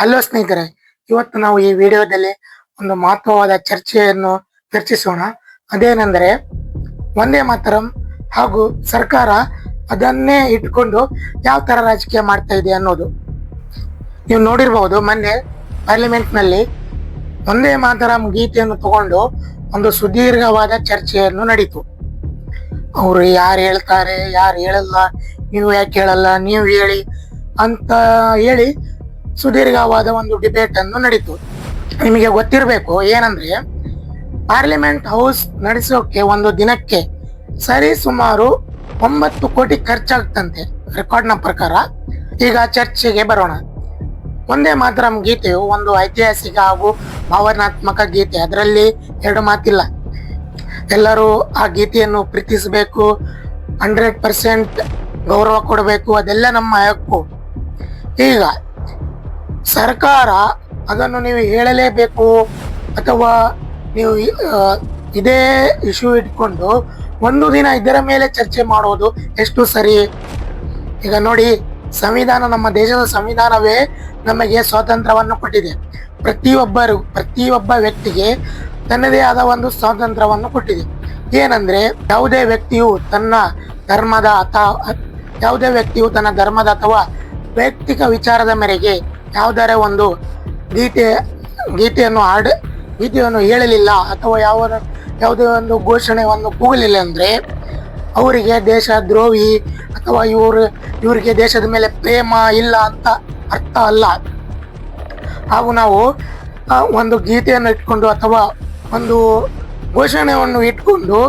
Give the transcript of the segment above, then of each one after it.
Hello ಸ್ನೇಹಿತರೆ, ಇವತ್ತು ನಾವು ಈ ವಿಡಿಯೋದಲ್ಲಿ ಒಂದು ಮಹತ್ವವಾದ ಚರ್ಚೆಯನ್ನು ಚರ್ಚಿಸೋಣ. ಅದೇನೆಂದರೆ, ಒಂದೇ ಮಾತರಂ ಹಾಗೂ ಸರ್ಕಾರ ಅದನ್ನೇ ಇಟ್ಕೊಂಡು ಯಾವ ಥರ ರಾಜಕೀಯ ಮಾಡ್ತಾ ಇದೆ ಅನ್ನೋದು. ನೀವು ನೋಡಿರ್ಬೋದು, ಮೊನ್ನೆ ಪಾರ್ಲಿಮೆಂಟ್ನಲ್ಲಿ ಒಂದೇ ಮಾತರಂ ಗೀತೆಯನ್ನು ತಗೊಂಡು ಒಂದು ಸುದೀರ್ಘವಾದ ಚರ್ಚೆಯನ್ನು ನಡೀತು. ಅವರು ಯಾರು ಹೇಳ್ತಾರೆ, ಯಾರು ಹೇಳಲ್ಲ, ನೀವು ಯಾಕೆ ಹೇಳಲ್ಲ, ನೀವು ಹೇಳಿ ಅಂತ ಹೇಳಿ ಸುದೀರ್ಘವಾದ ಒಂದು ಡಿಬೇಟ್ ಅನ್ನು ನಡೀತು. ನಿಮಗೆ ಗೊತ್ತಿರಬೇಕು ಏನಂದ್ರೆ ಪಾರ್ಲಿಮೆಂಟ್ ಹೌಸ್ ನಡೆಸೋಕೆ ಒಂದು ದಿನಕ್ಕೆ ಸರಿ ಸುಮಾರು ಒಂಬತ್ತು ಕೋಟಿ ಖರ್ಚಾಗ್ತಂತೆ ರೆಕಾರ್ಡ್ನ ಪ್ರಕಾರ. ಈಗ ಚರ್ಚೆಗೆ ಬರೋಣ. ಒಂದೇ ಮಾತರಂ ಗೀತೆಯು ಒಂದು ಐತಿಹಾಸಿಕ ಹಾಗೂ ಭಾವನಾತ್ಮಕ ಗೀತೆ. ಅದರಲ್ಲಿ ಎರಡು ಮಾತಿಲ್ಲ. ಎಲ್ಲರೂ ಆ ಗೀತೆಯನ್ನು ಪ್ರೀತಿಸಬೇಕು, ಹಂಡ್ರೆಡ್ ಪರ್ಸೆಂಟ್ ಗೌರವ ಕೊಡಬೇಕು, ಅದೆಲ್ಲ ನಮ್ಮ ಹಕ್ಕು. ಈಗ ಸರ್ಕಾರ ಅದನ್ನು ನೀವು ಹೇಳಲೇಬೇಕು ಅಥವಾ ನೀವು ಇದೇ ಇಶ್ಯೂ ಇಟ್ಕೊಂಡು ಒಂದು ದಿನ ಇದರ ಮೇಲೆ ಚರ್ಚೆ ಮಾಡೋದು ಎಷ್ಟು ಸರಿ? ಈಗ ನೋಡಿ, ಸಂವಿಧಾನ, ನಮ್ಮ ದೇಶದ ಸಂವಿಧಾನವೇ ನಮಗೆ ಸ್ವಾತಂತ್ರ್ಯವನ್ನು ಕೊಟ್ಟಿದೆ. ಪ್ರತಿಯೊಬ್ಬರು, ಪ್ರತಿಯೊಬ್ಬ ವ್ಯಕ್ತಿಗೆ ತನ್ನದೇ ಆದ ಒಂದು ಸ್ವಾತಂತ್ರ್ಯವನ್ನು ಕೊಟ್ಟಿದೆ. ಏನಂದ್ರೆ, ಯಾವುದೇ ವ್ಯಕ್ತಿಯು ತನ್ನ ಧರ್ಮದ ಅಥವಾ ಯಾವುದೇ ವ್ಯಕ್ತಿಯು ತನ್ನ ಧರ್ಮದ ಅಥವಾ ವೈಯಕ್ತಿಕ ವಿಚಾರದ ಮೇರೆಗೆ ಯಾವುದರ ಒಂದು ಗೀತೆ, ಗೀತೆಯನ್ನು ಹಾಡ, ಗೀತೆಯನ್ನು ಹೇಳಲಿಲ್ಲ ಅಥವಾ ಯಾವ ಯಾವುದೇ ಒಂದು ಘೋಷಣೆಯನ್ನು ಕೂಗಲಿಲ್ಲ ಅಂದರೆ ಅವರಿಗೆ ದೇಶ ದ್ರೋಹಿ ಅಥವಾ ಇವರು, ಇವರಿಗೆ ದೇಶದ ಮೇಲೆ ಪ್ರೇಮ ಇಲ್ಲ ಅಂತ ಅರ್ಥ ಅಲ್ಲ. ಹಾಗೂ ನಾವು ಒಂದು ಗೀತೆಯನ್ನು ಇಟ್ಕೊಂಡು ಅಥವಾ ಒಂದು ಘೋಷಣೆಯನ್ನು ಇಟ್ಕೊಂಡು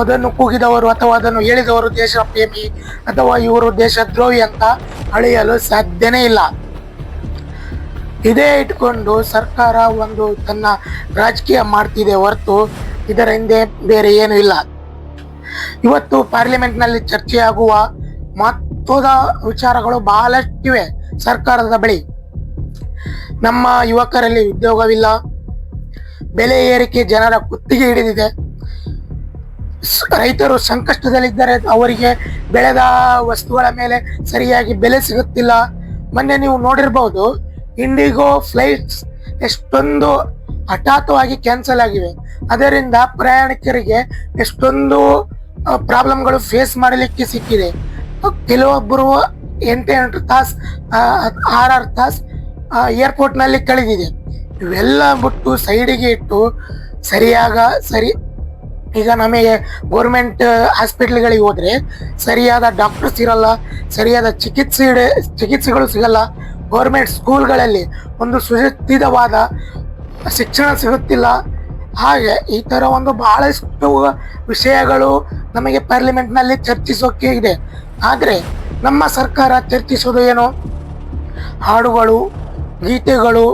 ಅದನ್ನು ಕೂಗಿದವರು ಅಥವಾ ಅದನ್ನು ಹೇಳಿದವರು ದೇಶ ಪ್ರೇಮಿ ಅಥವಾ ಇವರು ದೇಶ ದ್ರೋಹಿ ಅಂತ ಅಳೆಯಲು ಸಾಧ್ಯನೇ ಇಲ್ಲ. ಇದೇ ಇಟ್ಕೊಂಡು ಸರ್ಕಾರ ಒಂದು ತನ್ನ ರಾಜಕೀಯ ಮಾಡ್ತಿದೆ ಹೊರತು ಇದರ ಹಿಂದೆ ಬೇರೆ ಏನು ಇಲ್ಲ. ಇವತ್ತು ಪಾರ್ಲಿಮೆಂಟ್ನಲ್ಲಿ ಚರ್ಚೆಯಾಗುವ ಮಹತ್ವದ ವಿಚಾರಗಳು ಬಹಳಷ್ಟಿವೆ ಸರ್ಕಾರದ ಬಳಿ. ನಮ್ಮ ಯುವಕರಲ್ಲಿ ಉದ್ಯೋಗವಿಲ್ಲ. ಬೆಲೆ ಏರಿಕೆ ಜನರ ಕುತ್ತಿಗೆ ಹಿಡಿದಿದೆ. ರೈತರು ಸಂಕಷ್ಟದಲ್ಲಿದ್ದರೆ ಅವರಿಗೆ ಬೆಳೆದ ವಸ್ತುಗಳ ಮೇಲೆ ಸರಿಯಾಗಿ ಬೆಲೆ ಸಿಗುತ್ತಿಲ್ಲ. ಮೊನ್ನೆ ನೀವು ನೋಡಿರ್ಬಹುದು ಇಂಡಿಗೋ ಫ್ಲೈಟ್ಸ್ ಎಷ್ಟೊಂದು ಹಠಾತ್ವಾಗಿ ಕ್ಯಾನ್ಸಲ್ ಆಗಿವೆ. ಅದರಿಂದ ಪ್ರಯಾಣಿಕರಿಗೆ ಎಷ್ಟೊಂದು ಪ್ರಾಬ್ಲಮ್ಗಳು ಫೇಸ್ ಮಾಡಲಿಕ್ಕೆ ಸಿಕ್ಕಿದೆ. ಕೆಲವೊಬ್ಬರು ಎಂಟು ಎಂಟು ತಾಸು ಆರಾರು ತಾಸು ಏರ್ಪೋರ್ಟ್ನಲ್ಲಿ ಕಳೆದಿದೆ. ಇವೆಲ್ಲ ಬಿಟ್ಟು ಸೈಡಿಗೆ ಇಟ್ಟು ಸರಿಯಾಗ ಸರಿ, ಈಗ ನಮಗೆ ಗೌರ್ಮೆಂಟ್ ಹಾಸ್ಪಿಟ್ಲ್ಗಳಿಗೆ ಹೋದರೆ ಸರಿಯಾದ ಡಾಕ್ಟರ್ಸ್ ಇರಲ್ಲ, ಸರಿಯಾದ ಚಿಕಿತ್ಸೆ ಚಿಕಿತ್ಸೆಗಳು ಸಿಗಲ್ಲ ಗೌರ್ಮೆಂಟ್ ಸ್ಕೂಲ್ಗಳಲ್ಲಿ ಒಂದು ಸುಸಜ್ಜಿತವಾದ ಶಿಕ್ಷಣ ಸಿಗುತ್ತಿಲ್ಲ. ಹಾಗೆ ಈ ಥರ ಒಂದು ಬಹಳಷ್ಟು ವಿಷಯಗಳು ನಮಗೆ ಪಾರ್ಲಿಮೆಂಟ್ನಲ್ಲಿ ಚರ್ಚಿಸೋಕೆ ಇದೆ. ಆದರೆ ನಮ್ಮ ಸರ್ಕಾರ ಚರ್ಚಿಸೋದು ಏನು? ಹಾಡುಗಳು, ಗೀತೆಗಳು,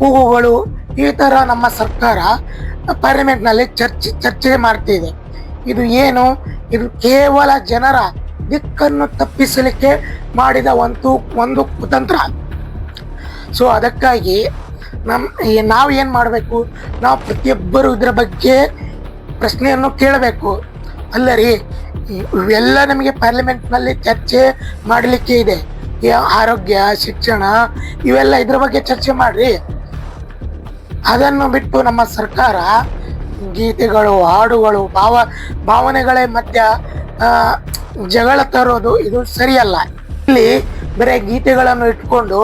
ಕೂಗುಗಳು ಈ ಥರ ನಮ್ಮ ಸರ್ಕಾರ ಪಾರ್ಲಿಮೆಂಟ್ನಲ್ಲಿ ಚರ್ಚೆ ಚರ್ಚೆ ಮಾಡ್ತಿದೆ. ಇದು ಏನು? ಇದು ಕೇವಲ ಜನರ ದಿಕ್ಕನ್ನು ತಪ್ಪಿಸಲಿಕ್ಕೆ ಮಾಡಿದ ಒಂದು ಒಂದು ಕುತಂತ್ರ. ಸೊ ಅದಕ್ಕಾಗಿ ನಮ್ಮ ನಾವು ಏನು ಮಾಡಬೇಕು? ನಾವು ಪ್ರತಿಯೊಬ್ಬರು ಇದರ ಬಗ್ಗೆ ಪ್ರಶ್ನೆಯನ್ನು ಕೇಳಬೇಕು. ಅಲ್ಲ ರೀ ಇವೆಲ್ಲ ನಮಗೆ ಪಾರ್ಲಿಮೆಂಟ್ನಲ್ಲಿ ಚರ್ಚೆ ಮಾಡಲಿಕ್ಕೆ ಇದೆ. ಆರೋಗ್ಯ, ಶಿಕ್ಷಣ, ಇವೆಲ್ಲ ಇದ್ರ ಬಗ್ಗೆ ಚರ್ಚೆ ಮಾಡಿರಿ. ಅದನ್ನು ಬಿಟ್ಟು ನಮ್ಮ ಸರ್ಕಾರ ಗೀತೆಗಳು, ಹಾಡುಗಳು, ಭಾವ, ಭಾವನೆಗಳೇ ಮಧ್ಯ ಜಗಳ ತರೋದು ಇದು ಸರಿಯಲ್ಲ. ಇಲ್ಲಿ ಬರೀ ಗೀತೆಗಳನ್ನು ಇಟ್ಕೊಂಡು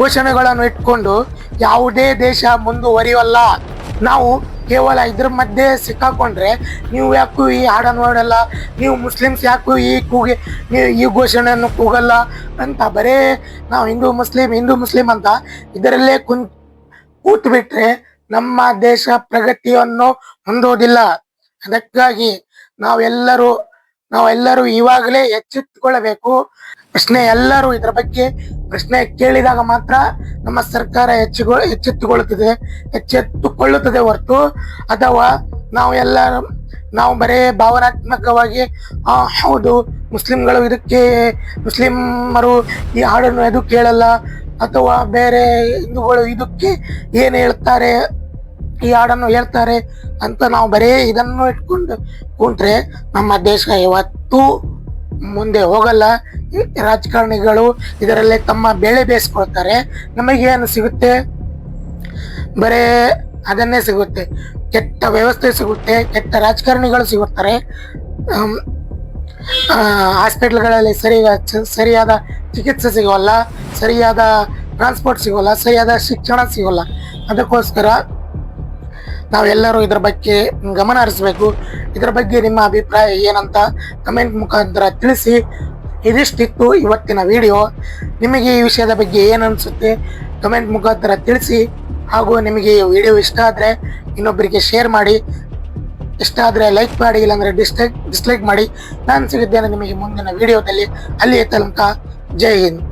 ಘೋಷಣೆಗಳನ್ನು ಇಟ್ಕೊಂಡು ಯಾವುದೇ ದೇಶ ಮುಂದುವರಿಯಲ್ಲ. ನಾವು ಕೇವಲ ಇದ್ರ ಮಧ್ಯೆ ಸಿಕ್ಕಾಕೊಂಡ್ರೆ ನೀವು ಯಾಕೂ ಈ ಹಾಡನ್ನು ಹಾಡಲ್ಲ, ನೀವು ಮುಸ್ಲಿಮ್ಸ್ ಯಾಕೂ ಈ ಕೂಗಿ ನೀವು ಈ ಘೋಷಣೆಯನ್ನು ಕೂಗಲ್ಲ ಅಂತ ಬರೇ ನಾವು ಹಿಂದೂ ಮುಸ್ಲಿಂ ಹಿಂದೂ ಮುಸ್ಲಿಂ ಅಂತ ಇದರಲ್ಲೇ ಕುಂ, ಕೂತ್ಬಿಟ್ರೆ ನಮ್ಮ ದೇಶ ಪ್ರಗತಿಯನ್ನು ಹೊಂದೋದಿಲ್ಲ. ಅದಕ್ಕಾಗಿ ನಾವೆಲ್ಲರೂ ನಾವೆಲ್ಲರೂ ಇವಾಗಲೇ ಎಚ್ಚೆತ್ತುಕೊಳ್ಳಬೇಕು. ಪ್ರಶ್ನೆ ಎಲ್ಲರೂ ಇದರ ಬಗ್ಗೆ ಪ್ರಶ್ನೆ ಕೇಳಿದಾಗ ಮಾತ್ರ ನಮ್ಮ ಸರ್ಕಾರ ಹೆಚ್ಚುಗೊ ಎಚ್ಚೆತ್ತುಕೊಳ್ಳುತ್ತದೆ ಎಚ್ಚೆತ್ತುಕೊಳ್ಳುತ್ತದೆ ಹೊರತು ಅಥವಾ ನಾವು ಎಲ್ಲರೂ, ನಾವು ಬರೇ ಭಾವನಾತ್ಮಕವಾಗಿ ಹೌದು, ಮುಸ್ಲಿಂಗಳು ಇದಕ್ಕೆ, ಮುಸ್ಲಿಮರು ಈ ಹಾಡನ್ನು ಎದು ಕೇಳಲ್ಲ ಅಥವಾ ಬೇರೆ ಹಿಂದೂಗಳು ಇದಕ್ಕೆ ಏನು ಹೇಳ್ತಾರೆ ಈ ಹಾಡನ್ನು ಹೇಳ್ತಾರೆ ಅಂತ ನಾವು ಬರೀ ಇದನ್ನು ಇಟ್ಕೊಂಡು ಕುಂಟ್ರೆ ನಮ್ಮ ದೇಶ ಯಾವತ್ತೂ ಮುಂದೆ ಹೋಗಲ್ಲ. ರಾಜಕಾರಣಿಗಳು ಇದರಲ್ಲೇ ತಮ್ಮ ಬೆಳೆ ಬೇಯಿಸ್ಕೊಳ್ತಾರೆ. ನಮಗೇನು ಸಿಗುತ್ತೆ? ಬರೇ ಅದನ್ನೇ ಸಿಗುತ್ತೆ. ಕೆಟ್ಟ ವ್ಯವಸ್ಥೆ ಸಿಗುತ್ತೆ, ಕೆಟ್ಟ ರಾಜಕಾರಣಿಗಳು ಸಿಗುತ್ತಾರೆ. ಹಾಸ್ಪಿಟ್ಲ್ಗಳಲ್ಲಿ ಸರಿಯಾದ ಸರಿಯಾದ ಚಿಕಿತ್ಸೆ ಸಿಗೋಲ್ಲ, ಸರಿಯಾದ ಟ್ರಾನ್ಸ್ಪೋರ್ಟ್ ಸಿಗೋಲ್ಲ, ಸರಿಯಾದ ಶಿಕ್ಷಣ ಸಿಗೋಲ್ಲ. ಅದಕ್ಕೋಸ್ಕರ ನಾವೆಲ್ಲರೂ ಇದರ ಬಗ್ಗೆ ಗಮನ ಹರಿಸಬೇಕು. ಇದರ ಬಗ್ಗೆ ನಿಮ್ಮ ಅಭಿಪ್ರಾಯ ಏನಂತ ಕಮೆಂಟ್ ಮುಖಾಂತರ ತಿಳಿಸಿ. ಇದಿಷ್ಟಿತ್ತು ಇವತ್ತಿನ ವಿಡಿಯೋ ನಿಮಗೆ ಈ ವಿಷಯದ ಬಗ್ಗೆ ಏನು ಅನಿಸುತ್ತೆ ಕಮೆಂಟ್ ಮುಖಾಂತರ ತಿಳಿಸಿ. ಹಾಗೂ ನಿಮಗೆ ಈ ವಿಡಿಯೋ ಇಷ್ಟ ಆದರೆ ಇನ್ನೊಬ್ಬರಿಗೆ ಶೇರ್ ಮಾಡಿ. ಇಷ್ಟ ಆದರೆ ಲೈಕ್ ಮಾಡಿ, ಇಲ್ಲಾಂದರೆ ಡಿಸ್ಲೈಕ್ ಡಿಸ್ಲೈಕ್ ಮಾಡಿ. ನಾನು ಸಿಗಿದ್ದೇನೆ ನಿಮಗೆ ಮುಂದಿನ ವಿಡಿಯೋದಲ್ಲಿ ಅಲ್ಲಿಯ ತನಕ ಜೈ ಹಿಂದ್.